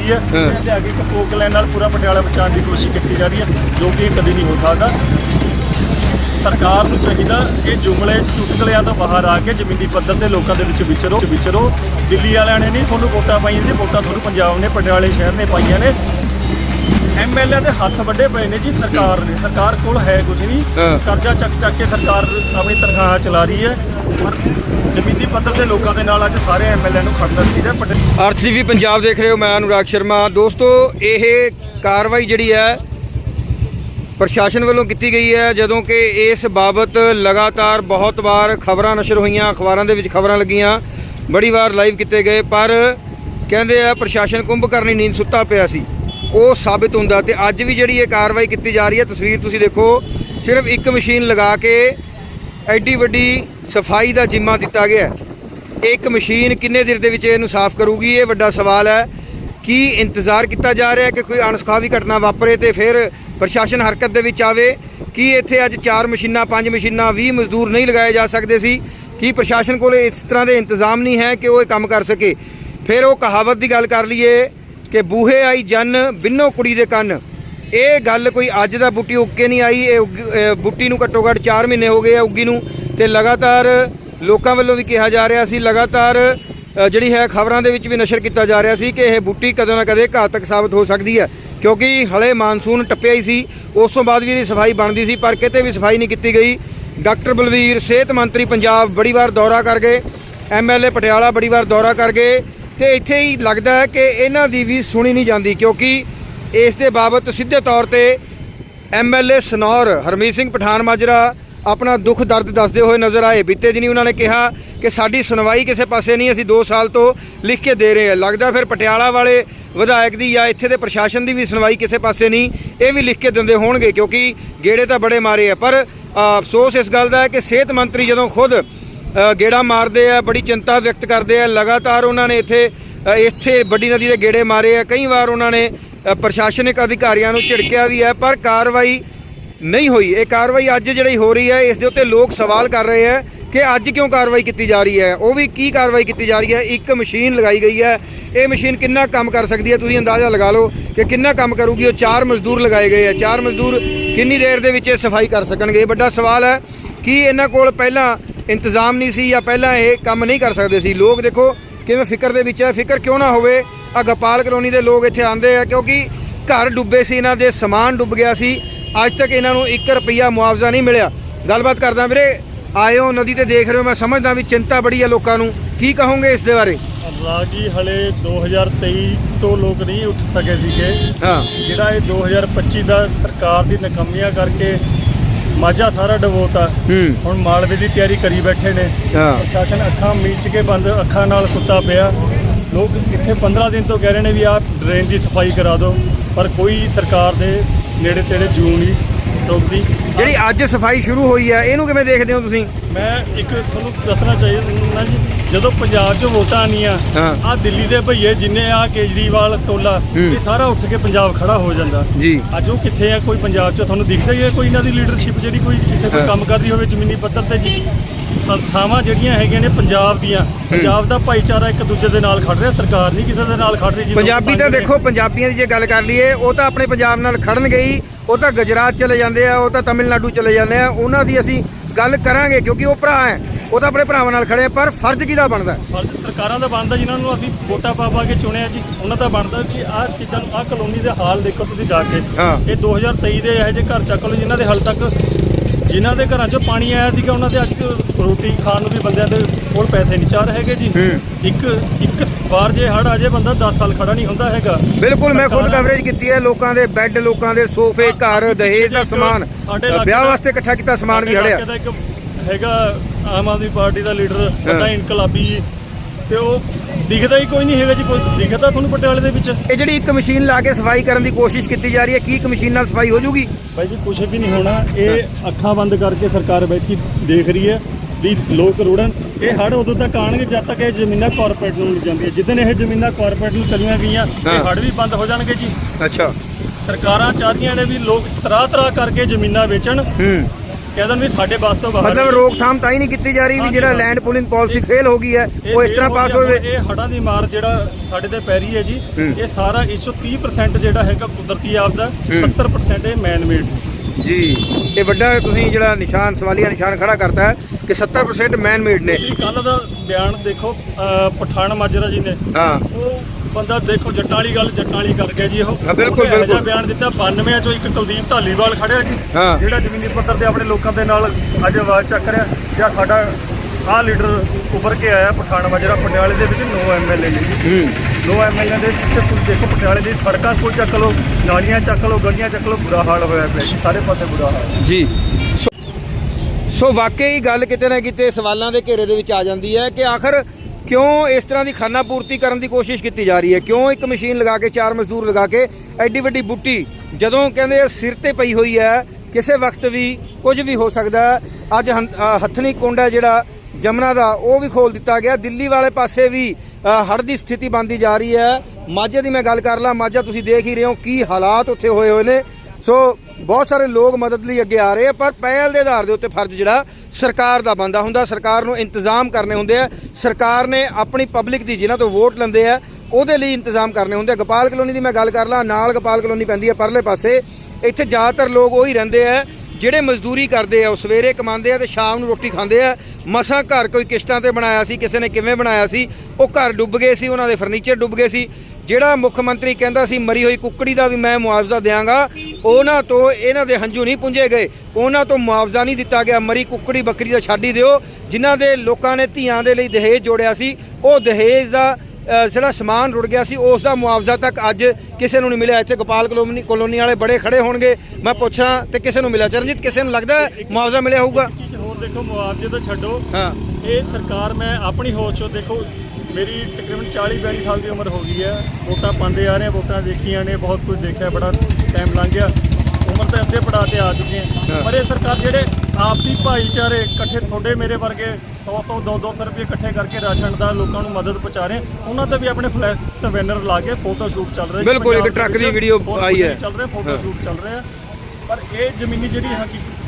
ਰਹੀ ਹੈ। ਤੇ ਅੱਗੇ ਇੱਕ ਕੋਕ ਲਾਈਨ ਨਾਲ ਪੂਰਾ ਪਟਿਆਲਾ ਬਚਾਉਣ ਦੀ ਕੋਸ਼ਿਸ਼ ਕੀਤੀ ਜਾ ਰਹੀ ਹੈ ਜੋ ਕਿ ਇਹ ਕਦੀ ਨਹੀਂ ਹੋ ਸਕਦਾ। ਸਰਕਾਰ ਨੂੰ ਚਾਹੀਦਾ ਕਿ ਜੁਮਲੇ ਚੁਟਕਲਿਆਂ ਤੋਂ ਬਾਹਰ ਆ ਕੇ ਜ਼ਮੀਨੀ ਪੱਧਰ ਤੇ ਲੋਕਾਂ ਦੇ ਵਿੱਚ ਵਿਚਰੋ ਵਿਚਰੋ। ਦਿੱਲੀ ਵਾਲਿਆਂ ਨੇ ਨਹੀਂ ਤੁਹਾਨੂੰ ਵੋਟਾਂ ਪਾਈਆਂ ਜੀ ਵੋਟਾਂ ਤੁਹਾਨੂੰ ਪੰਜਾਬ ਨੇ ਪਟਿਆਲੇ ਸ਼ਹਿਰ ਨੇ ਪਾਈਆਂ ਨੇ। ਐਮਐਲਏ ਦੇ ਹੱਥ ਵੱਡੇ ਪਏ ਨੇ ਜੀ ਸਰਕਾਰ ਨੇ। ਸਰਕਾਰ ਕੋਲ ਹੈ ਕੁਝ ਨਹੀਂ। ਕਰਜ਼ਾ ਚੱਕ ਚੱਕ ਕੇ ਸਰਕਾਰ ਆਪਣੀ ਤਨਖਾਹਾਂ ਚਲਾ ਰਹੀ ਹੈ। ਪਰ ਜ਼ਮੀਨੀ ਪੱਧਰ ਤੇ ਲੋਕਾਂ ਦੇ ਨਾਲ ਅੱਜ ਸਾਰੇ ਐਮਐਲਏ ਨੂੰ ਖੜਨਾ ਚਾਹੀਦਾ ਪਟਿ ਆਰਟੀਵੀ ਪੰਜਾਬ ਦੇਖ ਰਹੇ ਹੋ, ਮੈਂ ਅਨੁਰਾਗ ਸ਼ਰਮਾ। ਦੋਸਤੋ, ਇਹ ਕਾਰਵਾਈ ਜਿਹੜੀ ਹੈ, ਪ੍ਰਸ਼ਾਸਨ ਵੱਲੋਂ ਕੀਤੀ ਗਈ ਹੈ, ਜਦੋਂ ਕਿ ਇਸ ਬਾਬਤ ਲਗਾਤਾਰ ਬਹੁਤ ਵਾਰ ਖਬਰਾਂ ਨਸ਼ਰ ਹੋਈਆਂ, ਅਖਬਾਰਾਂ ਦੇ ਵਿੱਚ ਖਬਰਾਂ ਲੱਗੀਆਂ, ਬੜੀ ਵਾਰ ਲਾਈਵ ਕੀਤੇ ਗਏ, ਪਰ ਕਹਿੰਦੇ ਆ, ਪ੍ਰਸ਼ਾਸਨ ਕੁੰਭ ਕਰਨੀ ਨੀਂਦ ਸੁੱਤਾ ਪਿਆ ਸੀ। ਉਹ ਸਾਬਿਤ ਹੁੰਦਾ ਤੇ ਅੱਜ ਵੀ ਜਿਹੜੀ ਇਹ ਕਾਰਵਾਈ ਕੀਤੀ ਜਾ ਰਹੀ ਹੈ, ਤਸਵੀਰ ਤੁਸੀਂ ਦੇਖੋ, ਸਿਰਫ ਇੱਕ ਮਸ਼ੀਨ ਲਗਾ ਕੇ ਐਡੀ ਵੱਡੀ ਸਫ਼ਾਈ ਦਾ ਜਿੰਮਾ ਦਿੱਤਾ ਗਿਆ ਇਹ ਇੱਕ ਮਸ਼ੀਨ ਕਿੰਨੇ ਦਿਨ ਦੇ ਵਿੱਚ ਇਹਨੂੰ ਸਾਫ਼ ਕਰੂਗੀ? ਇਹ ਵੱਡਾ ਸਵਾਲ ਹੈ ਕੀ ਇੰਤਜ਼ਾਰ ਕੀਤਾ ਜਾ ਰਿਹਾ ਹੈ ਕਿ ਕੋਈ ਅਣਸੁਖਾਵੀ ਘਟਨਾ ਵਾਪਰੇ ਤੇ ਫਿਰ ਪ੍ਰਸ਼ਾਸਨ ਹਰਕਤ ਦੇ ਵਿੱਚ ਆਵੇ ਕੀ ਇੱਥੇ ਅੱਜ 4 ਮਸ਼ੀਨਾਂ 5 ਮਸ਼ੀਨਾਂ 20 ਮਜ਼ਦੂਰ ਨਹੀਂ ਲਗਾਏ ਜਾ ਸਕਦੇ ਸੀ, ਕੀ ਪ੍ਰਸ਼ਾਸਨ ਕੋਲ ਇਸ ਤਰ੍ਹਾਂ ਦੇ ਇੰਤਜ਼ਾਮ ਨਹੀਂ ਹੈ ਕਿ ਉਹ ਇਹ ਕੰਮ ਕਰ ਸਕੇ। ਫਿਰ ਉਹ ਕਹਾਵਤ ਦੀ ਗੱਲ ਕਰ ਲਈਏ ਕਿ ਬੂਹੇ ਆਈ ਜਨ ਬਿੰਨੋ ਕੁੜੀ ਦੇ ਕੰਨ। ਇਹ ਗੱਲ ਕੋਈ ਅੱਜ ਦਾ ਬੂਟੀ ਉੱਗ ਕੇ ਨਹੀਂ ਆਈ, ਇਹ ਉੱਗ- ਅਹ ਨੂੰ ਘੱਟੋ ਘੱਟ 4 ਮਹੀਨੇ ਹੋ ਗਏ ਆ ਉੱਗੀ ਨੂੰ ਤੇ ਲਗਾਤਾਰ ਲੋਕਾਂ ਵੱਲੋਂ ਵੀ ਕਿਹਾ ਜਾ ਰਿਹਾ ਸੀ, ਲਗਾਤਾਰ ਜਿਹੜੀ ਹੈ ਖਬਰਾਂ ਦੇ ਵਿੱਚ ਵੀ ਨਸ਼ਰ ਕੀਤਾ ਜਾ ਰਿਹਾ ਸੀ ਕਿ ਇਹ ਬੂਟੀ ਕਦੋਂ ਨਾ ਕਦੇ ਘਾਤਕ ਸਾਬਤ ਹੋ ਸਕਦੀ ਹੈ। ਕਿਉਂਕਿ ਹਲੇ ਮਾਨਸੂਨ ਟੱਪਿਆ ਹੀ ਸੀ, ਉਸ ਤੋਂ ਬਾਅਦ ਵੀ ਇਹਦੀ ਸਫ਼ਾਈ ਬਣਦੀ ਸੀ, ਪਰ ਕਿਤੇ ਵੀ ਸਫ਼ਾਈ ਨਹੀਂ ਕੀਤੀ ਗਈ। ਡਾਕਟਰ ਬਲਵੀਰ, ਸਿਹਤ ਮੰਤਰੀ ਪੰਜਾਬ ਬੜੀ ਵਾਰ ਦੌਰਾ ਕਰ ਗਏ ਐਮਐਲਏ ਪਟਿਆਲਾ ਬੜੀ ਵਾਰ ਦੌਰਾ ਕਰ ਗਏ ਤੇ ਇੱਥੇ ਹੀ ਲੱਗਦਾ ਹੈ ਕਿ ਇਹਨਾਂ ਦੀ ਵੀ ਸੁਣੀ ਨਹੀਂ ਜਾਂਦੀ, ਕਿਉਂਕਿ ਇਸ ਦੇ ਬਾਬਤ ਸਿੱਧੇ ਤੌਰ ਤੇ ਐਮਐਲਏ ਸਨੌਰ ਹਰਮੀਤ ਸਿੰਘ ਪਠਾਨ ਮਾਜਰਾ ਆਪਣਾ ਦੁੱਖ ਦਰਦ ਦੱਸਦੇ ਹੋਏ ਨਜ਼ਰ ਆਏ। ਬੀਤੇ ਦਿਨੀ ਉਹਨਾਂ ਨੇ ਕਿਹਾ ਕਿ ਸਾਡੀ ਸੁਣਵਾਈ ਕਿਸੇ ਪਾਸੇ ਨਹੀਂ, ਅਸੀਂ 2 ਸਾਲ ਤੋਂ ਲਿਖ ਕੇ ਦੇ ਰਹੇ ਹਾਂ। ਲੱਗਦਾ ਫਿਰ ਪਟਿਆਲਾ ਵਾਲੇ ਵਿਧਾਇਕ ਦੀ ਜਾਂ ਇੱਥੇ ਦੇ ਪ੍ਰਸ਼ਾਸਨ ਦੀ ਵੀ ਸੁਣਵਾਈ ਕਿਸੇ ਪਾਸੇ ਨਹੀਂ, ਇਹ ਵੀ ਲਿਖ ਕੇ ਦਿੰਦੇ ਹੋਣਗੇ ਕਿਉਂਕਿ ਗੇੜੇ ਤਾਂ ਬੜੇ ਮਾਰੇ ਆ। ਪਰ ਅਫਸੋਸ ਇਸ ਗੱਲ ਦਾ ਹੈ ਕਿ ਸਿਹਤ ਮੰਤਰੀ ਜਦੋਂ ਖੁਦ ਗੇੜਾ ਮਾਰਦੇ ਆ, ਬੜੀ ਚਿੰਤਾ ਵਿਅਕਤ ਕਰਦੇ ਆ। ਲਗਾਤਾਰ ਉਹਨਾਂ ਨੇ ਇੱਥੇ ਇੱਥੇ ਵੱਡੀ ਨਦੀ ਦੇ ਗੇੜੇ ਮਾਰੇ ਆ। ਕਈ ਵਾਰ ਉਹਨਾਂ ਨੇ ਪ੍ਰਸ਼ਾਸਨਿਕ ਅਧਿਕਾਰੀਆਂ ਨੂੰ ਝਿੜਕਿਆ ਵੀ ਹੈ, ਪਰ ਕਾਰਵਾਈ ਨਹੀਂ ਹੋਈ। ਇਹ ਕਾਰਵਾਈ ਅੱਜ ਜਿਹੜੀ ਹੋ ਰਹੀ ਹੈ, ਇਸ ਦੇ ਉੱਤੇ ਲੋਕ ਸਵਾਲ ਕਰ ਰਹੇ ਹੈ ਕਿ ਅੱਜ ਕਿਉਂ ਕਾਰਵਾਈ ਕੀਤੀ ਜਾ ਰਹੀ ਹੈ? ਉਹ ਵੀ ਕੀ ਕਾਰਵਾਈ ਕੀਤੀ ਜਾ ਰਹੀ ਹੈ? ਇੱਕ ਮਸ਼ੀਨ ਲਗਾਈ ਗਈ ਹੈ। ਇਹ ਮਸ਼ੀਨ ਕਿੰਨਾ ਕੰਮ ਕਰ ਸਕਦੀ ਹੈ? ਤੁਸੀਂ ਅੰਦਾਜ਼ਾ ਲਗਾ ਲਓ ਕਿ ਕਿੰਨਾ ਕੰਮ ਕਰੂਗੀ? ਉਹ ਚਾਰ ਮਜ਼ਦੂਰ ਲਗਾਏ ਗਏ ਆ ਚਾਰ ਮਜ਼ਦੂਰ ਕਿੰਨੀ ਦੇਰ ਦੇ ਵਿੱਚ ਇਹ ਸਫ਼ਾਈ ਕਰ ਸਕਣਗੇ? ਇਹ ਵੱਡਾ ਸਵਾਲ ਹੈ ਕਿ ਇਹਨਾਂ ਕੋਲ ਪਹਿਲਾਂ ਇੰਤਜ਼ਾਮ ਨਹੀਂ ਸੀ ਜਾਂ ਪਹਿਲਾਂ ਇਹ ਕੰਮ ਨਹੀਂ ਕਰ ਸਕਦੇ ਸੀ। ਲੋਕ ਦੇਖੋ ਕਿਵੇਂ ਫਿਕਰ ਦੇ ਵਿੱਚ ਹੈ। ਫਿਕਰ ਕਿਉਂ ਨਾ ਹੋਵੇ? ਆ ਗੋਪਾਲ ਕਲੋਨੀ ਦੇ ਲੋਕ ਇੱਥੇ ਆਂਦੇ ਆ ਕਿਉਂਕਿ ਘਰ ਡੁੱਬੇ ਸੀ ਇਹਨਾਂ ਦੇ ਸਮਾਨ ਡੁੱਬ ਗਿਆ ਸੀ। ਅੱਜ ਤੱਕ ਇਹਨਾਂ ਨੂੰ 1 ਰੁਪਿਆ ਮੁਆਵਜ਼ਾ ਨਹੀਂ ਮਿਲਿਆ। ਗੱਲਬਾਤ ਕਰਦਾ ਵੀਰੇ ਆਇਓ ਨਦੀ ਤੇ ਦੇਖ ਰਹੇ ਹੋ ਮੈਂ ਸਮਝਦਾ ਵੀ ਚਿੰਤਾ ਬੜੀ ਹੈ ਲੋਕਾਂ ਨੂੰ। ਕੀ ਕਹੋਗੇ ਇਸ ਦੇ ਬਾਰੇ? ਰਾਜੀ ਹਲੇ 2023 ਤੋਂ ਲੋਕ ਨਹੀਂ ਉੱਠ ਸਕੇ ਸੀਗੇ। ਹਾਂ। ਜਿਹੜਾ ਇਹ 2025 ਦਾ ਸਰਕਾਰ ਦੀ ਨਕਮੀਆਂ ਕਰਕੇ ਮਾਝਾ ਸਾਰਾ ਡਬੋਤਾ ਹੁਣ ਮਾਲਵੇ ਦੀ ਤਿਆਰੀ ਕਰੀ ਬੈਠੇ ਨੇ। ਹਾਂ। ਪ੍ਰਸ਼ਾਸਨ ਅੱਖਾਂ ਮੀਚ ਕੇ ਬੰਦ ਅੱਖਾਂ ਨਾਲ ਸੁੱਤਾ ਪਿਆ। ਲੋਕ ਇੱਥੇ 15 ਦਿਨ ਤੋਂ ਕਹਿ ਰਹੇ ਨੇ ਵੀ ਆਹ ਡਰੇਨ ਦੀ ਸਫ਼ਾਈ ਕਰਾ ਦਿਓ ਪਰ ਕੋਈ ਸਰਕਾਰ ਦੇ ਨੇੜੇ ਤੇੜੇ ਜੂ ਨਹੀਂ ਰੋਕਦੀ ਜਿਹੜੀ ਅੱਜ ਸਫ਼ਾਈ ਸ਼ੁਰੂ ਹੋਈ ਹੈ ਇਹਨੂੰ ਕਿਵੇਂ ਦੇਖਦੇ ਹੋ ਤੁਸੀਂ ਮੈਂ ਇੱਕ ਤੁਹਾਨੂੰ ਦੱਸਣਾ ਚਾਹੀਦਾ ਜੀ ਜਦੋਂ ਪੰਜਾਬ 'ਚ ਵੋਟਾਂ ਹਾਂ। ਆ ਦਿੱਲੀ ਦੇ ਭਈਏ ਜਿੰਨੇ ਆ ਕੇਜਰੀਵਾਲ ਟੋਲਾ। ਇਹ ਸਾਰਾ ਉੱਠ ਕੇ ਪੰਜਾਬ ਖੜਾ ਹੋ ਜਾਂਦਾ ਜੀ ਅੱਜ ਉਹ ਕਿੱਥੇ ਆ ਕੋਈ ਪੰਜਾਬ 'ਚ ਤੁਹਾਨੂੰ ਦਿਖਦਾ ਹੀ ਹੈ ਕੋਈ ਇਹਨਾਂ ਦੀ ਲੀਡਰਸ਼ਿਪ ਜਿਹੜੀ ਕੋਈ ਇੱਥੇ ਕੋਈ। ਕੰਮ ਕਰਦੀ ਹੋਵੇ ਜ਼ਮੀਨੀ ਪੱਧਰ ਤੇ ਜੀ ਸੰਸਥਾਵਾਂ ਜਿਹੜੀਆਂ ਹੈਗੀਆਂ ਨੇ ਪੰਜਾਬ ਦੀਆਂ ਪੰਜਾਬ ਦਾ ਭਾਈਚਾਰਾ ਇੱਕ ਦੂਜੇ ਦੇ ਨਾਲ ਖੜ ਰਿਹਾ ਸਰਕਾਰ ਨਹੀਂ ਕਿਸੇ ਦੇ ਨਾਲ ਖੜ ਰਹੀ ਜੀ ਪੰਜਾਬੀ ਤਾਂ। ਦੇਖੋ ਪੰਜਾਬੀਆਂ ਦੀ ਜੇ ਗੱਲ ਕਰ ਲਈਏ ਉਹ ਤਾਂ ਆਪਣੇ ਪੰਜਾਬ ਨਾਲ ਖੜਨ ਗਈ ਉਹ ਤਾਂ ਗੁਜਰਾਤ ਚਲੇ ਜਾਂਦੇ ਆ ਉਹ ਤਾਂ ਤਮਿਲਨਾਡੂ ਚਲੇ ਜਾਂਦੇ ਆ ਉਹਨਾਂ ਦੀ ਅਸੀਂ ਗੱਲ ਕਰਾਂਗੇ ਕਿਉਂਕਿ ਉਹ ਭਰਾ ਹੈ ਉਹ ਤਾਂ ਆਪਣੇ ਭਰਾਵਾਂ ਨਾਲ ਖੜੇ ਪਰ ਫਰਜ਼ ਕਿਹਦਾ ਬਣਦਾ? ਫਰਜ਼ ਸਰਕਾਰਾਂ ਦਾ ਬਣਦਾ ਜਿਨ੍ਹਾਂ ਨੂੰ ਅਸੀਂ ਵੋਟਾਂ ਪਾ ਪਾ ਕੇ ਚੁਣਿਆ ਜੀ ਉਹਨਾਂ ਦਾ ਬਣਦਾ ਕਿ ਆਹ ਚੀਜ਼ਾਂ ਨੂੰ ਆਹ ਕਲੋਨੀ ਦੇ ਹਾਲ ਦੇਖੋ ਤੁਸੀਂ ਜਾ ਕੇ। ਇਹ 2023 ਦੇ ਇਹੋ ਜਿਹੇ ਘਰ ਚੱਕ ਲਓ ਜਿਨ੍ਹਾਂ ਦੇ ਹਾਲ ਤੱਕ ਜਿਨ੍ਹਾਂ ਦੇ ਘਰਾਂ 'ਚੋਂ ਪਾਣੀ ਆਇਆ ਸੀਗਾ ਉਹਨਾਂ ਦੇ ਅੱਜ ਰੋਟੀ ਖਾਣ ਨੂੰ ਵੀ ਬੰਦਿਆਂ ਦੇ ਕੋਲ ਪੈਸੇ ਨਹੀਂ ਚਾਹ ਹੈਗੇ ਜੀ। ਇੱਕ ਇੱਕ ਵਾਰ ਜੇ ਹੜ ਆ ਜੇ ਬੰਦਾ 10 ਸਾਲ ਖੜਾ ਨਹੀਂ ਹੁੰਦਾ ਹੈਗਾ। ਬਿਲਕੁਲ ਮੈਂ ਖੁਦ ਕਵਰੇਜ ਕੀਤੀ ਹੈ ਲੋਕਾਂ ਦੇ ਬੈੱਡ ਲੋਕਾਂ ਦੇ ਸੋਫੇ ਘਰ ਦਹੇਜ ਦਾ ਸਮਾਨ ਵਿਆਹ ਵਾਸਤੇ ਇਕੱਠਾ ਕੀਤਾ ਸਮਾਨ ਵੀ ਇੱਕ ਹੈਗਾ ਆਮ ਆਦਮੀ ਪਾਰਟੀ ਦਾ ਲੀਡਰ ਵੱਡਾ ਇਨਕਲਾਬੀ ਤੇ ਉਹ ਦਿਖਦਾ ਹੀ ਕੋਈ ਨਹੀਂ ਹੈਗਾ ਜੀ ਕੋਈ ਦਿਖਦਾ ਤੁਹਾਨੂੰ ਪਟਿਆਲੇ ਦੇ ਵਿੱਚ। ਇਹ ਜਿਹੜੀ ਇੱਕ ਮਸ਼ੀਨ ਲਾ ਕੇ ਸਫ਼ਾਈ ਕਰਨ ਦੀ ਕੋਸ਼ਿਸ਼ ਕੀਤੀ ਜਾ ਰਹੀ ਹੈ ਕੀ ਇੱਕ ਮਸ਼ੀਨ ਨਾਲ ਸਫ਼ਾਈ ਹੋ ਜੂਗੀ? ਭਾਈ ਜੀ ਕੁਝ ਵੀ ਨਹੀਂ ਹੋਣਾ। ਇਹ ਅੱਖਾਂ ਬੰਦ ਕਰਕੇ ਸਰਕਾਰ ਬੈਠੀ ਦੇਖ ਰਹੀ ਹੈ ਵੀ ਲੋਕ ਰੋੜਨ। ਇਹ ਹੜ ਉਦੋਂ ਤੱਕ ਆਣਗੇ ਜਦ ਤੱਕ ਇਹ ਜ਼ਮੀਨਾਂ ਕਾਰਪੋਰੇਟ ਨੂੰ ਮਿਲ ਜਾਂਦੀਆਂ। ਜਿੱਦਨ ਇਹ ਜ਼ਮੀਨਾਂ ਕਾਰਪੋਰੇਟ ਨੂੰ ਚਲੀਆਂ ਗਈਆਂ। ਇਹ ਹੜ ਵੀ ਬੰਦ ਹੋ ਜਾਣਗੇ ਜੀ। ਅੱਛਾ। ਸਰਕਾਰਾਂ ਚਾਹਦੀਆਂ ਨੇ ਵੀ ਲੋਕ ਤਰਾ ਤਰਾ ਕਰਕੇ ਜ਼ਮੀਨਾਂ ਵੇਚਣ। ਹੂੰ ਕਹਿ ਦੇਣ ਵੀ ਸਾਡੇ ਬਸ ਤੋਂ ਬਾਹਰ ਮਤਲਬ। ਰੋਕਥਾਮ ਤਾਂ ਹੀ ਨਹੀਂ ਕੀਤੀ ਜਾ ਰਹੀ ਵੀ ਜਿਹੜਾ। ਲੈਂਡ ਪੂਲਿੰਗ ਪਾਲਿਸੀ ਫੇਲ ਹੋ ਗਈ ਹੈ ਉਹ ਇਸ ਤਰ੍ਹਾਂ ਪਾਸ ਹੋਵੇ ਇਹ ਹੜਾਂ ਦੀ ਮਾਰ ਜਿਹੜਾ ਸਾਡੇ ਤੇ ਪੈ ਰਹੀ ਹੈ ਜੀ। ਇਹ ਸਾਰਾ 130% ਜਿਹੜਾ ਹੈਗਾ ਕੁਦਰਤੀ ਆਪਦਾ ਹੂੰ। 70% ਇਹ ਮੈਨ ਮੇਡ ਜੀ ਇਹ ਵੱਡਾ ਤੁਸੀਂ ਜਿਹੜਾ ਨਿਸ਼ਾਨ ਸਵਾਲੀਆ ਨਿਸ਼ਾਨ ਖੜਾ ਕਰਤਾ ਹੈ ਕਿ 70% ਮੈਨ ਮੇਡ ਨੇ ਕੱਲ ਦਾ ਬਿਆਨ ਦੇਖੋ ਪਠਾਨ ਮਾਜਰਾ ਜੀ ਨੇ ਹਾਂ ਉਹ ਬੰਦਾ ਦੇਖੋ ਜੱਟਾਂ ਵਾਲੀ ਗੱਲ ਜੱਟਾਂ ਵਾਲੀ ਕਰ ਗਿਆ ਜੀ ਉਹ। ਹਾਂ, ਬਿਲਕੁਲ, ਉਹਨੇ ਇਹੋ ਜਿਹਾ ਬਿਲਕੁਲ। ਬਿਆਨ ਦਿੱਤਾ 92 ਚੋਂ ਇੱਕ ਕੁਲਦੀਪ ਢਾਲੀਵਾਲ ਖੜਿਆ ਜੀ ਹਾਂ। ਜਿਹੜਾ ਜ਼ਮੀਨੀ ਪੱਧਰ ਤੇ ਆਪਣੇ ਲੋਕਾਂ ਦੇ ਨਾਲ ਅੱਜ ਆਵਾਜ਼ ਚੱਕ ਰਿਹਾ ਜਾਂ ਸਾਡਾ ਆਹ ਲੀਡਰ ਉੱਭਰ ਕੇ ਆਇਆ ਪਠਾਨ ਮਾਜਰਾ ਪਟਿਆਲੇ ਦੇ ਵਿੱਚ ਨੋ ਐਮਐਲਏ ਨੇ ਜੀ। ਹੂੰ। ਨੋ ਐਮਐਲਏ ਦੇ ਵਿੱਚ ਤੁਸੀਂ ਦੇਖੋ ਪਟਿਆਲੇ ਦੀ ਸੜਕਾਂ ਕੋਈ ਚੱਕ ਲਓ ਨਾਲੀਆਂ ਚੱਕ ਲਓ ਗਲੀਆਂ ਚੱਕ ਲਓ ਬੁਰਾ ਹਾਲ ਹੋਇਆ ਪਿਆ ਜੀ ਸਾਰੇ ਪਾਸੇ ਬੁਰਾ ਹਾਲ। ਜੀ। ਸੋ- ਸੋ ਵਾਕਈ ਗੱਲ ਕਿਤੇ ਨਾ ਕਿਤੇ ਸਵਾਲਾਂ ਦੇ ਘੇਰੇ ਦੇ ਵਿੱਚ ਆ ਜਾਂਦੀ ਹੈ ਕਿ ਆਖਰ ਕਿਉਂ ਇਸ ਤਰ੍ਹਾਂ ਦੀ ਖਾਨਾ ਪੂਰਤੀ ਕਰਨ ਦੀ ਕੋਸ਼ਿਸ਼ ਕੀਤੀ ਜਾ ਰਹੀ ਹੈ? ਕਿਉਂ ਇੱਕ ਮਸ਼ੀਨ ਲਗਾ ਕੇ ਚਾਰ ਮਜ਼ਦੂਰ ਲਗਾ ਕੇ ਐਡੀ ਵੱਡੀ ਬੁੱਟੀ ਜਦੋਂ ਕਹਿੰਦੇ ਸਿਰ ਤੇ ਪਈ ਹੋਈ ਹੈ ਕਿਸੇ ਵਕਤ ਵੀ ਕੁਝ ਵੀ ਹੋ ਸਕਦਾ ਅੱਜ ਹੰ- ਅ, ਕੁੰਡ ਹੈ ਜਿਹੜਾ ਜਮਨਾ ਦਾ ਉਹ ਵੀ ਖੋਲ ਦਿੱਤਾ ਗਿਆ। ਦਿੱਲੀ ਵਾਲੇ ਪਾਸੇ ਵੀ ਹੜ ਦੀ ਸਥਿਤੀ ਬਣਦੀ ਜਾ ਰਹੀ ਹੈ। ਮਾਝੇ ਦੀ ਮੈਂ ਗੱਲ ਕਰ ਲਾਂ ਮਾਝਾ ਤੁਸੀਂ ਦੇਖ ਹੀ ਰਹੇ ਹੋ ਕੀ ਹਾਲਾਤ ਉੱਥੇ ਹੋਏ ਹੋਏ ਨੇ। ਸੋ ਬਹੁਤ ਸਾਰੇ ਲੋਕ ਮਦਦ ਲਈ ਅੱਗੇ ਆ ਰਹੇ ਆ ਪਰ ਪਹਿਲ ਦੇ ਆਧਾਰ ਦੇ ਉੱਤੇ ਫਰਜ਼ ਜਿਹੜਾ ਸਰਕਾਰ ਦਾ ਬੰਦਾ ਹੁੰਦਾ, ਸਰਕਾਰ ਨੂੰ ਇੰਤਜ਼ਾਮ ਕਰਨੇ ਹੁੰਦੇ ਆ। ਸਰਕਾਰ ਨੇ ਆਪਣੀ ਪਬਲਿਕ ਦੀ ਜਿਨ੍ਹਾਂ ਤੋਂ ਵੋਟ ਲੈਂਦੇ ਆ, ਉਹਦੇ ਲਈ ਇੰਤਜ਼ਾਮ ਕਰਨੇ ਹੁੰਦੇ ਆ। ਗੋਪਾਲ ਕਲੋਨੀ ਦੀ ਮੈਂ ਗੱਲ ਕਰ ਲਾਂ, ਨਾਲ ਗੋਪਾਲ ਕਲੋਨੀ ਪੈਂਦੀ ਹੈ ਪਰਲੇ ਪਾਸੇ। ਇੱਥੇ ਜ਼ਿਆਦਾਤਰ ਲੋਕ ਉਹੀ ਰਹਿੰਦੇ ਆ, ਜਿਹੜੇ ਮਜ਼ਦੂਰੀ ਕਰਦੇ ਆ, ਉਹ ਸਵੇਰੇ ਕਮਾਉਂਦੇ ਆ ਤੇ ਸ਼ਾਮ ਨੂੰ ਰੋਟੀ ਖਾਂਦੇ ਆ। ਮਸਾਂ ਘਰ ਕੋਈ ਕਿਸ਼ਤਾਂ ਤੇ ਬਣਾਇਆ ਸੀ, ਕਿਸੇ ਨੇ ਕਿਵੇਂ ਬਣਾਇਆ ਸੀ, ਉਹ ਘਰ ਡੁੱਬ ਗਏ ਸੀ, ਉਹਨਾਂ ਦੇ ਫਰਨੀਚਰ ਡੁੱਬ ਗਏ ਸੀ। ਜਿਹੜਾ ਮੁੱਖ ਮੰਤਰੀ ਕਹਿੰਦਾ ਸੀ, ਮਰੀ ਹੋਈ ਕੁੱਕੜੀ ਦਾ ਵੀ ਮੈਂ ਮੁਆਵਜ਼ਾ ਦਿਆਂਗਾ ਉਹਨਾਂ ਤੋਂ ਇਹਨਾਂ ਦੇ ਹੰਝੂ ਨਹੀਂ ਪੁੰਝੇ ਗਏ। ਉਹਨਾਂ ਤੋਂ ਮੁਆਵਜ਼ਾ ਨਹੀਂ ਦਿੱਤਾ ਗਿਆ। ਮਰੀ ਕੁੱਕੜੀ ਬੱਕਰੀ ਦਾ ਛੱਡ ਹੀ ਦਿਓ। ਜਿਨ੍ਹਾਂ ਦੇ ਲੋਕਾਂ ਨੇ ਧੀਆਂ ਦੇ ਲਈ ਦਹੇਜ ਜੋੜਿਆ ਸੀ ਉਹ ਦਹੇਜ ਦਾ ਜਿਹੜਾ ਸਮਾਨ ਰੁੜ ਗਿਆ ਸੀ ਉਸ ਦਾ ਮੁਆਵਜ਼ਾ ਤੱਕ ਅੱਜ ਕਿਸੇ ਨੂੰ ਨਹੀਂ ਮਿਲਿਆ। ਇੱਥੇ ਗੋਪਾਲ ਕਲੋਨੀ ਕਲੋਨੀ ਵਾਲੇ ਬੜੇ ਖੜੇ ਹੋਣਗੇ। ਮੈਂ ਪੁੱਛਾਂ ਤੇ ਕਿਸੇ ਨੂੰ ਮਿਲਿਆ। ਚਰਨਜੀਤ ਕਿਸੇ ਨੂੰ ਲੱਗਦਾ ਮੁਆਵਜ਼ਾ ਮਿਲਿਆ ਹੋਊਗਾ? ਚੀਜ਼ ਹੋਰ ਦੇਖੋ ਮੁਆਵਜ਼ੇ ਤਾਂ ਛੱਡੋ। ਹਾਂ। ਇਹ ਸਰਕਾਰ ਮੈਂ ਆਪਣੀ ਹੋਸ਼ ਚੋਂ ਦੇਖੋ ਮੇਰੀ ਤਕਰੀਬਨ 40 42 ਸਾਲ ਦੀ ਉਮਰ ਹੋ ਗਈ ਹੈ। ਵੋਟਾਂ ਪਾਉਂਦੇ ਆ ਰਹੇ ਵੋਟਾਂ ਦੇਖੀਆਂ ਨੇ ਬਹੁਤ ਕੁਝ ਦੇਖਿਆ ਬੜਾ ਟਾਈਮ ਲੰਘ ਗਿਆ ਉਮਰ ਤਾਂ ਅੱਧੇ ਪੜਾ ਤੇ ਆ ਚੁੱਕੇ ਹਾਂ। ਪਰ ਇਹ ਸਰਕਾਰ ਜਿਹੜੇ ਆਪਸੀ ਭਾਈਚਾਰੇ ਇਕੱਠੇ ਤੁਹਾਡੇ ਮੇਰੇ ਵਰਗੇ 100 100 200 200 ਰੁਪਏ ਇਕੱਠੇ ਕਰਕੇ ਰਾਸ਼ਨ ਦਾ ਲੋਕਾਂ ਨੂੰ ਮਦਦ ਪਹੁੰਚਾ ਰਹੇ ਉਹਨਾਂ ਤੇ ਵੀ ਆਪਣੇ ਫਲੈਕਸ ਬੈਨਰ ਲਾ ਕੇ ਫੋਟੋ ਸ਼ੂਟ ਚੱਲ ਰਿਹਾ ਬਿਲਕੁਲ, ਇੱਕ ਟਰੱਕ ਦੀ। ਵੀਡੀਓ ਆਈ ਹੈ। ਚੱਲ ਰਿਹਾ ਫੋਟੋ ਹਾਂ। ਸ਼ੂਟ ਚੱਲ ਰਿਹਾ ਪਰ ਇਹ ਜ਼ਮੀਨੀ ਜਿਹੜੀ ਹਕੀਕਤ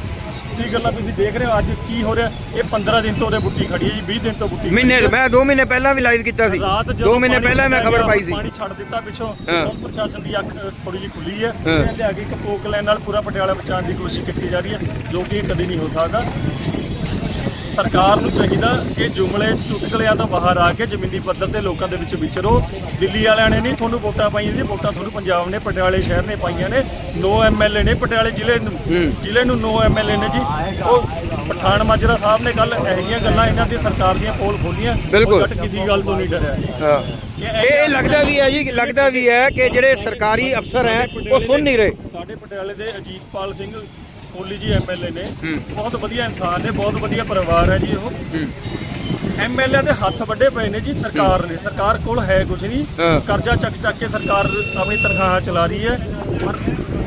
ਦੀ ਗੱਲਾਂ ਤੁਸੀਂ ਦੇਖ ਰਹੇ ਹੋ? ਅੱਜ ਕੀ ਹੋ ਰਿਹਾ? ਇਹ 15 ਦਿਨ ਤੋਂ ਉਹਦੇ ਬੁੱਟੀ ਖੜੀ ਹੈ ਜੀ 20 ਦਿਨ ਤੋਂ ਬੁੱਟੀ ਖੜੀ ਮਹੀਨੇ ਹੈ। ਮੈਂ 2 ਮਹੀਨੇ ਪਹਿਲਾਂ ਵੀ ਲਾਈਵ ਕੀਤਾ ਸੀ। ਰਾਤ 2 ਜਦੋਂ ਮਹੀਨੇ ਪਾਣੀ ਪਹਿਲਾਂ ਮੈਂ ਛੱਡਿਆ ਖਬਰ ਪਾਈ ਸੀ। ਪਾਣੀ ਛੱਡ ਦਿੱਤਾ ਪਿੱਛੋਂ। ਹਾਂ। ਪੁਲਿਸ ਪ੍ਰਸ਼ਾਸਨ ਦੀ ਅੱਖ ਥੋੜੀ ਜਿਹੀ ਖੁੱਲੀ ਹੈ। ਹਾਂ। ਤੇ ਅੱਗੇ ਇੱਕ ਪੋਕ ਲੈਣ ਨਾਲ ਪੂਰਾ ਪਟਿਆਲਾ ਬਚਾਉਣ ਦੀ ਕੋਸ਼ਿਸ਼ ਕੀਤੀ ਜਾ ਰਹੀ ਹੈ ਜੋ ਕਿ ਇਹ ਕਦੀ ਨਹੀਂ ਹੋ ਸਕਦਾ। ਸਰਕਾਰ ਨੂੰ ਚਾਹੀਦਾ ਕਿ ਜੁਮਲੇ ਚੁਟਕਲਿਆਂ ਤੋਂ ਬਾਹਰ ਆ ਕੇ ਜ਼ਮੀਨੀ ਪੱਧਰ ਤੇ ਲੋਕਾਂ ਦੇ ਵਿੱਚ ਵਿਚਰੋ। ਦਿੱਲੀ ਵਾਲਿਆਂ ਨੇ ਨਹੀਂ ਤੁਹਾਨੂੰ ਵੋਟਾਂ ਪਾਈਆਂ ਜੀ ਵੋਟਾਂ ਤੁਹਾਨੂੰ ਪੰਜਾਬ ਨੇ ਪਟਿਆਲੇ ਸ਼ਹਿਰ ਨੇ ਪਾਈਆਂ ਨੇ। ਨੋ ਐਮਐਲਏ ਨੇ ਪਟਿਆਲੇ ਜ਼ਿਲ੍ਹੇ ਨੂੰ ਜ਼ਿਲ੍ਹੇ ਨੂੰ ਨੋ ਐਮਐਲਏ ਨੇ ਜੀ। ਉਹ ਪਠਾਨ ਮਾਜਰਾ ਸਾਹਿਬ ਨੇ ਗੱਲ ਇਹੋ ਜਿਹੀਆਂ ਗੱਲਾਂ ਇਹਨਾਂ ਦੀ ਸਰਕਾਰ ਦੀਆਂ ਪੋਲ ਖੋਲੀਆਂ ਬਿਲਕੁਲ। ਕਿਸੇ ਗੱਲ ਤੋਂ ਨਹੀਂ ਡਰਿਆ। ਇਹ ਇਹ ਲੱਗਦਾ ਵੀ ਹੈ ਜੀ ਲੱਗਦਾ ਵੀ ਹੈ ਕਿ ਜਿਹੜੇ ਸਰਕਾਰੀ ਅਫਸਰ ਹੈ ਉਹ ਸੁਣ ਨਹੀਂ ਰਹੇ। ਸਾਡੇ ਪਟਿਆਲੇ ਦੇ ਅਜੀਤਪਾਲ ਸਿੰਘ ਕੋਹਲੀ ਜੀ ਐਮਐਲਏ ਨੇ। ਬਹੁਤ ਵਧੀਆ ਇਨਸਾਨ ਨੇ ਬਹੁਤ ਵਧੀਆ ਪਰਿਵਾਰ ਹੈ ਜੀ ਉਹ। ਐਮਐਲਏ ਦੇ ਹੱਥ ਵੱਡੇ ਪਏ ਨੇ ਜੀ ਸਰਕਾਰ ਨੇ। ਸਰਕਾਰ ਕੋਲ ਹੈ ਕੁਝ ਨਹੀਂ। ਹਾਂ। ਕਰਜ਼ਾ ਚੱਕ ਚੱਕ ਕੇ ਸਰਕਾਰ ਆਪਣੀ ਤਨਖਾਹਾਂ ਚਲਾ ਰਹੀ ਹੈ। ਪਰ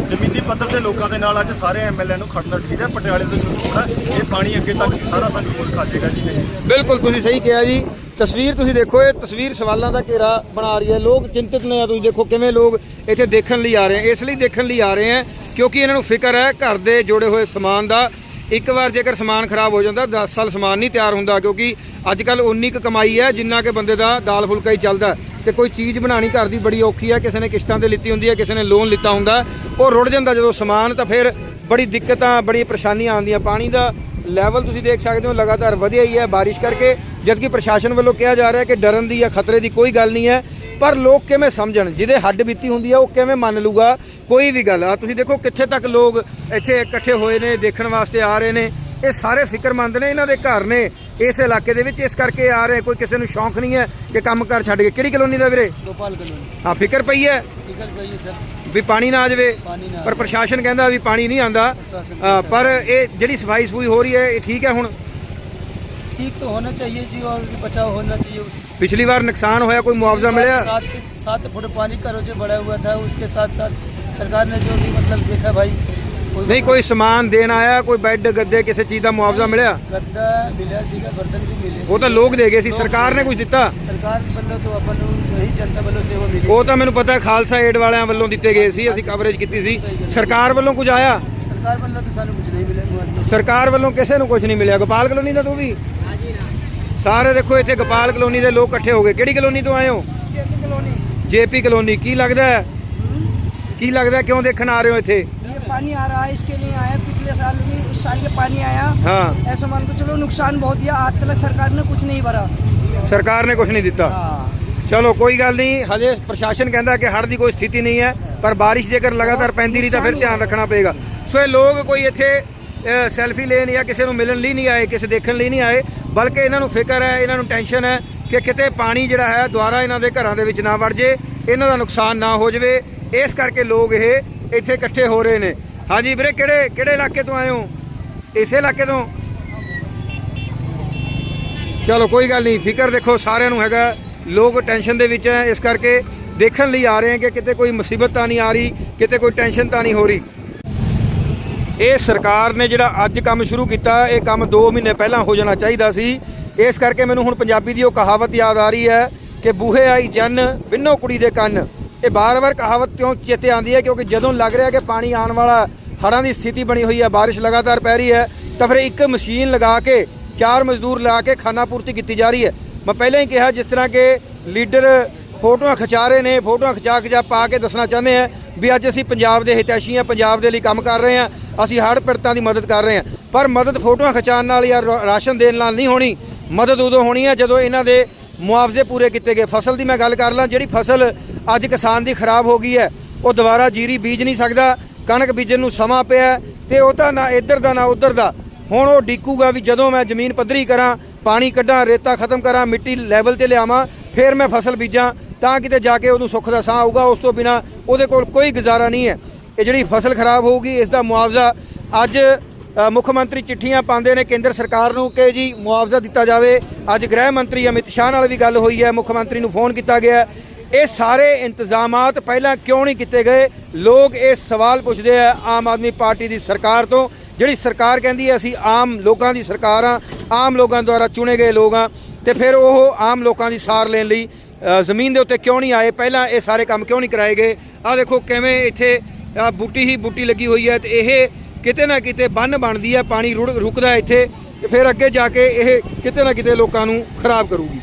ਜ਼ਮੀਨੀ ਪੱਧਰ ਤੇ ਲੋਕਾਂ ਦੇ ਨਾਲ ਅੱਜ ਸਾਰੇ ਐਮਐਲਏ ਨੂੰ ਖੜਨਾ ਚਾਹੀਦਾ ਪਟਿਆਲੇ ਤੋਂ ਸ਼ੁਰੂ ਹੋਣਾ ਇਹ ਪਾਣੀ ਅੱਗੇ ਤੱਕ ਸਾਰਾ ਸਾਨੂੰ ਕੋਲ ਖਾਜੇਗਾ ਜੀ। ਬਿਲਕੁਲ ਤੁਸੀਂ ਸਹੀ ਕਿਹਾ ਜੀ। ਤਸਵੀਰ ਤੁਸੀਂ ਦੇਖੋ, ਇਹ ਤਸਵੀਰ ਸਵਾਲਾਂ ਦਾ ਘੇਰਾ ਬਣਾ ਰਹੀ ਹੈ। ਲੋਕ ਚਿੰਤਿਤ ਨੇ ਆ, ਤੁਸੀਂ ਦੇਖੋ ਕਿਵੇਂ ਲੋਕ ਇੱਥੇ ਦੇਖਣ ਲਈ ਆ ਰਹੇ ਹੈ। ਇਸ ਲਈ ਦੇਖਣ ਲਈ ਆ ਰਹੇ ਹੈ ਕਿਉਂਕਿ ਇਹਨਾਂ ਨੂੰ ਫਿਕਰ ਹੈ ਘਰ ਦੇ ਜੋੜੇ ਹੋਏ ਸਮਾਨ ਦਾ। ਇੱਕ ਵਾਰ ਜੇਕਰ ਸਮਾਨ ਖਰਾਬ ਹੋ ਜਾਂਦਾ 10 ਸਾਲ ਸਮਾਨ ਨਹੀਂ ਤਿਆਰ ਹੁੰਦਾ ਕਿਉਂਕਿ ਅੱਜ ਕੱਲ ਉਨੀ ਕੁ ਕਮਾਈ ਹੈ ਜਿੰਨਾ ਕਿ ਬੰਦੇ ਦਾ ਦਾਲ ਫੁਲਕਾ ਹੀ ਚੱਲਦਾ ਹੈ। ਤੇ ਕੋਈ ਚੀਜ਼ ਬਣਾਉਣੀ ਘਰ ਦੀ ਬੜੀ ਔਖੀ ਹੈ, ਕਿਸੇ ਨੇ ਕਿਸ਼ਤਾਂ ਤੇ ਲਿੱਤੀ ਹੁੰਦੀ ਹੈ, ਕਿਸੇ ਨੇ ਲੋਨ ਲਿੱਤਾ ਹੁੰਦਾ ਉਹ ਰੁੜ ਜਾਂਦਾ ਜਦੋਂ ਸਮਾਨ ਤਾਂ ਫਿਰ ਬੜੀ ਦਿੱਕਤਾਂ ਬੜੀ ਪਰੇਸ਼ਾਨੀਆਂ ਆਉਂਦੀਆਂ। ਪਾਣੀ ਦਾ ਲੈਵਲ ਤੁਸੀਂ ਦੇਖ ਸਕਦੇ ਹੋ ਲਗਾਤਾਰ ਵਧਿਆ ਹੀ ਹੈ ਬਾਰਿਸ਼ ਕਰਕੇ। ਜਦਕਿ ਪ੍ਰਸ਼ਾਸਨ ਵੱਲੋਂ ਕਿਹਾ ਜਾ ਰਿਹਾ ਕਿ ਡਰਨ ਦੀ ਜਾਂ ਖਤਰੇ ਦੀ ਕੋਈ ਗੱਲ ਨਹੀਂ ਹੈ। ਪਰ ਲੋਕ ਕਿਵੇਂ ਸਮਝਣ? ਜਿਹਦੇ ਹੱਡ ਬੀਤੀ ਹੁੰਦੀ ਹੈ ਉਹ ਕਿਵੇਂ ਮੰਨ ਲੂਗਾ ਕੋਈ ਵੀ ਗੱਲ ਆ। ਤੁਸੀਂ ਦੇਖੋ ਕਿੱਥੇ ਤੱਕ ਲੋਕ ਇੱਥੇ ਇਕੱਠੇ ਹੋਏ ਨੇ ਦੇਖਣ ਵਾਸਤੇ ਆ ਰਹੇ ਨੇ। ਇਹ ਸਾਰੇ ਫਿਕਰਮੰਦ ਨੇ ਇਹਨਾਂ ਦੇ ਘਰ ਨੇ। ਇਸ ਇਲਾਕੇ ਦੇ ਵਿੱਚ ਇਸ ਕਰਕੇ ਆ ਰਹੇ ਕੋਈ ਕਿਸੇ ਨੂੰ ਸ਼ੌਂਕ ਨਹੀਂ ਹੈ ਕਿ ਕੰਮ ਕਰ ਛੱਡ ਕੇ। ਕਿਹੜੀ ਕਲੋਨੀ ਦਾ ਵੀਰੇ? ਗੋਪਾਲ ਕਲੋਨੀ। ਹਾਂ ਫਿਕਰ ਪਈ ਹੈ? ਫਿਕਰ ਪਈ ਹੈ ਸਰ। ਵੀ ਪਾਣੀ ਨਾ ਆ ਜਾਵੇ पानी ना ਪਰ ਪ੍ਰਸ਼ਾਸਨ ਕਹਿੰਦਾ ਵੀ ਪਾਣੀ ਨਹੀਂ ਆਂਦਾ प्रशासन ਅ, ਪਰ ਇਹ ਜਿਹੜੀ ਸਫਾਈ ਸਫੂਈ ਹੋ ਰਹੀ ਹੈ ਇਹ ਠੀਕ ਹੈ ਹੁਣ ठीक तो होना चाहिए जी और बचाव होना चाहिए उसी से ਪਿਛਲੀ ਵਾਰ ਨੁਕਸਾਨ ਹੋਇਆ ਕੋਈ ਮੁਆਵਜ਼ਾ ਮਿਲਿਆ सात सात फुट पानी का रोजे बढ़ा हुआ था उसके साथ साथ सरकार ने जो भी मतलब देखा भाई कोई ਨਹੀਂ ਕੋਈ ਸਮਾਨ ਦੇਣ ਆਇਆ ਕੋਈ ਬੈੱਡ ਗੱਦੇ ਕਿਸੇ ਚੀਜ਼ ਦਾ ਮੁਆਵਜ਼ਾ ਮਿਲਿਆ? ਉਹ ਤਾਂ ਲੋਕ ਦੇ ਗਏ ਸੀ ਸਰਕਾਰ ਨੇ ਕੁਝ ਦਿੱਤਾ? ਉਹ ਤਾਂ ਮੈਨੂੰ ਪਤਾ ਖਾਲਸਾ ਏਡ ਵਾਲਿਆਂ ਵੱਲੋਂ ਦਿੱਤੇ ਗਏ ਸੀ ਅਸੀਂ ਕਵਰੇਜ ਕੀਤੀ ਸੀ। ਸਰਕਾਰ ਵੱਲੋਂ ਕੁਝ ਆਇਆ? ਸਰਕਾਰ ਵੱਲੋਂ ਕਿਸੇ ਨੂੰ ਕੁਝ ਨਹੀਂ ਮਿਲਿਆ। ਗੋਪਾਲ ਕਲੋਨੀ ਦਾ ਤੂੰ ਵੀ? ਸਾਰੇ ਦੇਖੋ ਇੱਥੇ ਗੋਪਾਲ ਕਲੋਨੀ ਦੇ ਲੋਕ ਇਕੱਠੇ ਹੋ ਗਏ। ਕਿਹੜੀ ਕਲੋਨੀ ਤੋਂ ਆਏ ਹੋ? JP colony. JP colony. ਕੀ ਲੱਗਦਾ ਕੀ ਲੱਗਦਾ ਕਿਉਂ ਦੇਖਣ ਆ ਰਹੇ ਹੋ ਇੱਥੇ? पानी आ रहा है इसके लिए आया पिछले साल भी उस साल के पानी आया ਹਾਂ ऐसा मान के चलो नुकसान बहुत दिया आज तक सरकार ने कुछ नहीं भरा ਸਰਕਾਰ ਨੇ ਕੁਝ ਨਹੀਂ ਦਿੱਤਾ हाँ ਚਲੋ ਕੋਈ ਗੱਲ ਨਹੀਂ ਹਜੇ ਪ੍ਰਸ਼ਾਸਨ ਕਹਿੰਦਾ ਕਿ ਹੜ੍ਹ ਦੀ ਕੋਈ ਸਥਿਤੀ ਨਹੀਂ ਹੈ ਪਰ ਬਾਰਿਸ਼ ਜੇਕਰ ਲਗਾਤਾਰ ਪੈਂਦੀ ਰਹੀ ਤਾਂ ਫਿਰ ਧਿਆਨ ਰੱਖਣਾ ਪਏਗਾ ਸੋ ਇਹ ਲੋਕ ਕੋਈ ਇੱਥੇ ਅ, ਸੈਲਫੀ ਲੈਣ ਜਾਂ ਕਿਸੇ ਨੂੰ ਮਿਲਣ ਲਈ ਨਹੀਂ ਆਏ ਕਿਸੇ ਦੇਖਣ ਲਈ ਨਹੀਂ ਆਏ ਬਲਕਿ ਇਹਨਾਂ ਨੂੰ ਫਿਕਰ ਹੈ ਇਹਨਾਂ ਨੂੰ ਟੈਨਸ਼ਨ ਹੈ ਕਿ ਕਿਤੇ ਪਾਣੀ ਜਿਹੜਾ ਹੈ ਦੁਬਾਰਾ ਇਹਨਾਂ ਦੇ ਘਰਾਂ ਦੇ ਵਿੱਚ ਨਾ ਵੜ ਜੇ ਇਹਨਾਂ ਦਾ ਨੁਕਸਾਨ ਨਾ ਹੋ ਜਾਵੇ ਇਸ ਕਰਕੇ ਲੋਕ ਇਹ ਇੱਥੇ ਇਕੱਠੇ ਹੋ ਰਹੇ ਨੇ। ਹਾਂਜੀ ਵੀਰੇ, ਕਿਹੜੇ ਕਿਹੜੇ ਇਲਾਕੇ ਤੋਂ ਆਏ ਹੋ? ਇਸੇ ਇਲਾਕੇ ਤੋਂ? ਚਲੋ ਕੋਈ ਗੱਲ ਨਹੀਂ, ਫਿਕਰ ਦੇਖੋ, ਸਾਰਿਆਂ ਨੂੰ ਹੈਗਾ। ਲੋਕ ਟੈਨਸ਼ਨ ਦੇ ਵਿੱਚ ਹੈ, ਇਸ ਕਰਕੇ ਦੇਖਣ ਲਈ ਆ ਰਹੇ ਹੈ ਕਿ ਕਿਤੇ ਕੋਈ ਮੁਸੀਬਤ ਤਾਂ ਨਹੀਂ ਆ ਰਹੀ, ਕਿਤੇ ਕੋਈ ਟੈਨਸ਼ਨ ਤਾਂ ਨਹੀਂ ਹੋ ਰਹੀ। ਇਹ ਸਰਕਾਰ ਨੇ ਜਿਹੜਾ ਅੱਜ ਕੰਮ ਸ਼ੁਰੂ ਕੀਤਾ, ਇਹ ਕੰਮ 2 ਮਹੀਨੇ ਪਹਿਲਾਂ ਹੋ ਜਾਣਾ ਚਾਹੀਦਾ ਸੀ। ਇਸ ਕਰਕੇ ਮੈਨੂੰ ਹੁਣ ਪੰਜਾਬੀ ਦੀ ਉਹ ਕਹਾਵਤ ਯਾਦ ਆ ਰਹੀ ਹੈ ਕਿ ਬੂਹੇ ਆਈ ਜਨ, ਬਿੰਨੋ ਕੁੜੀ ਦੇ ਕੰਨ। ਇਹ ਬਾਰ-ਬਾਰ ਕਹਾਵਤ ਕਿਉਂ ਚੇਤੇ ਆਉਂਦੀ ਹੈ? ਕਿਉਂਕਿ ਜਦੋਂ ਲੱਗ ਰਿਹਾ ਕਿ ਪਾਣੀ ਆਉਣ ਵਾਲਾ ਹੜ੍ਹਾਂ ਦੀ ਸਥਿਤੀ ਬਣੀ ਹੋਈ ਹੈ, ਬਾਰਿਸ਼ ਲਗਾਤਾਰ ਪੈ ਰਹੀ ਹੈ, ਤਾਂ ਫਿਰ ਇੱਕ ਮਸ਼ੀਨ ਲਗਾ ਕੇ, ਚਾਰ ਮਜ਼ਦੂਰ ਲਾ ਕੇ ਖਾਨਾ ਪੂਰਤੀ ਕੀਤੀ ਜਾ ਰਹੀ ਹੈ। ਮੈਂ ਪਹਿਲਾਂ ਹੀ ਕਿਹਾ, ਜਿਸ ਤਰ੍ਹਾਂ ਕਿ ਲੀਡਰ ਫੋਟੋਆਂ ਖਿਚਾ ਰਹੇ ਨੇ, ਫੋਟੋਆਂ ਖਿਚਾ ਖਿਚਾ ਪਾ ਕੇ ਦੱਸਣਾ ਚਾਹੁੰਦੇ ਆ ਵੀ ਅੱਜ ਅਸੀਂ ਪੰਜਾਬ ਦੇ ਹਿਤੈਸ਼ੀ ਹਾਂ, ਪੰਜਾਬ ਦੇ ਲਈ ਕੰਮ ਕਰ ਰਹੇ ਹਾਂ, ਅਸੀਂ ਹੜ੍ਹ ਪੀੜਤਾਂ ਦੀ ਮਦਦ ਕਰ ਰਹੇ ਹਾਂ। ਪਰ ਮਦਦ ਫੋਟੋਆਂ ਖਿਚਾਉਣ ਨਾਲ ਜਾਂ ਰਾ- ਰਾਸ਼ਨ ਦੇਣ ਨਾਲ ਨਹੀਂ ਹੋਣੀ, ਮਦਦ ਉਦੋਂ ਹੋਣੀ ਹੈ ਜਦੋਂ ਇਹਨਾਂ ਦੇ ਮੁਆਵਜ਼ੇ ਪੂਰੇ ਕੀਤੇ ਗਏ। ਫਸਲ ਦੀ ਮੈਂ ਗੱਲ ਕਰ ਲਾਂ, ਜਿਹੜੀ ਫਸਲ ਅੱਜ ਕਿਸਾਨ ਦੀ ਖਰਾਬ ਹੋ ਗਈ ਹੈ, ਉਹ ਦੁਬਾਰਾ ਜੀਰੀ ਬੀਜ ਨਹੀਂ ਸਕਦਾ, ਕਣਕ ਬੀਜਣ ਨੂੰ ਸਮਾਂ ਪਿਆ ਹੈ ਤੇ ਉਹ ਤਾਂ ਨਾ ਇੱਧਰ ਦਾ ਨਾ ਉੱਧਰ ਦਾ। ਹੁਣ ਉਹ ਡੀਕੂਗਾ ਵੀ ਜਦੋਂ ਮੈਂ ਜ਼ਮੀਨ ਪੱਧਰੀ ਕਰਾਂ, ਪਾਣੀ ਕੱਢਾਂ, ਰੇਤਾ ਖਤਮ ਕਰਾਂ, ਮਿੱਟੀ ਲੈਵਲ ਤੇ ਲਿਆਵਾਂ, ਫਿਰ ਮੈਂ ਫਸਲ ਬੀਜਾਂ, ਤਾਂ ਕਿਤੇ ਜਾ ਕੇ ਉਹਨੂੰ ਸੁੱਖ ਦਾ ਸਾਹ ਆਊਗਾ, ਉਸ ਤੋਂ ਬਿਨਾ ਉਹਦੇ ਕੋਲ ਕੋਈ ਗੁਜ਼ਾਰਾ ਨਹੀਂ ਹੈ। ਇਹ ਜਿਹੜੀ ਫਸਲ ਖਰਾਬ ਹੋਊਗੀ, ਇਸ ਦਾ ਮੁਆਵਜ਼ਾ ਅੱਜ ਮੁੱਖ ਮੰਤਰੀ ਚਿੱਠੀਆਂ ਪਾਉਂਦੇ ਨੇ ਕੇਂਦਰ ਸਰਕਾਰ ਨੂੰ ਕਿ ਜੀ ਮੁਆਵਜ਼ਾ ਦਿੱਤਾ ਜਾਵੇ। ਅੱਜ ਗ੍ਰਹਿ ਮੰਤਰੀ ਅਮਿਤ ਸ਼ਾਹ ਨਾਲ ਵੀ ਗੱਲ ਹੋਈ ਹੈ, ਮੁੱਖ ਮੰਤਰੀ ਨੂੰ ਫੋਨ ਕੀਤਾ ਗਿਆ ਇਹ ਸਾਰੇ ਇੰਤਜ਼ਾਮਾਤ ਪਹਿਲਾਂ ਕਿਉਂ ਨਹੀਂ ਕੀਤੇ ਗਏ? ਲੋਕ ਇਹ ਸਵਾਲ ਪੁੱਛਦੇ ਆ ਆਮ ਆਦਮੀ ਪਾਰਟੀ ਦੀ ਸਰਕਾਰ ਤੋਂ। ਜਿਹੜੀ ਸਰਕਾਰ ਕਹਿੰਦੀ ਹੈ ਅਸੀਂ ਆਮ ਲੋਕਾਂ ਦੀ ਸਰਕਾਰ ਆ, ਆਮ ਲੋਕਾਂ ਦੁਆਰਾ ਚੁਣੇ ਗਏ ਲੋਕ ਆ। ਤੇ ਫਿਰ ਉਹ ਆਮ ਲੋਕਾਂ ਦੀ ਸਾਰ ਲੈਣ ਲਈ ਜ਼ਮੀਨ ਦੇ ਉੱਤੇ ਕਿਉਂ ਨਹੀਂ ਆਏ? ਪਹਿਲਾਂ ਇਹ ਸਾਰੇ ਕੰਮ ਕਿਉਂ ਨਹੀਂ ਕਰਾਏ ਗਏ? ਆ ਦੇਖੋ ਕਿਵੇਂ ਇੱਥੇ ਬੂਟੀ ਹੀ ਬੂਟੀ ਲੱਗੀ ਹੋਈ ਹੈ ਤੇ ਇਹ ਕਿਤੇ ਨਾ ਕਿਤੇ ਬੰਨ ਬਣਦੀ ਹੈ ਪਾਣੀ ਰੁੜ- ਰੁਕਦਾ ਇੱਥੇ ਤੇ ਫਿਰ ਅੱਗੇ ਜਾ ਕੇ ਇਹ ਕਿਤੇ ਨਾ ਕਿਤੇ ਲੋਕਾਂ ਨੂੰ ਖਰਾਬ ਕਰੂਗੀ।